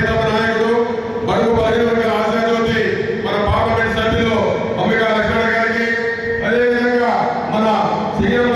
ప్రియతమ నాయకుడు బడుగు మన పార్లమెంట్ సభ్యులు అంబికా లక్ష్మణ గారికి అదేవిధంగా మన సీఎం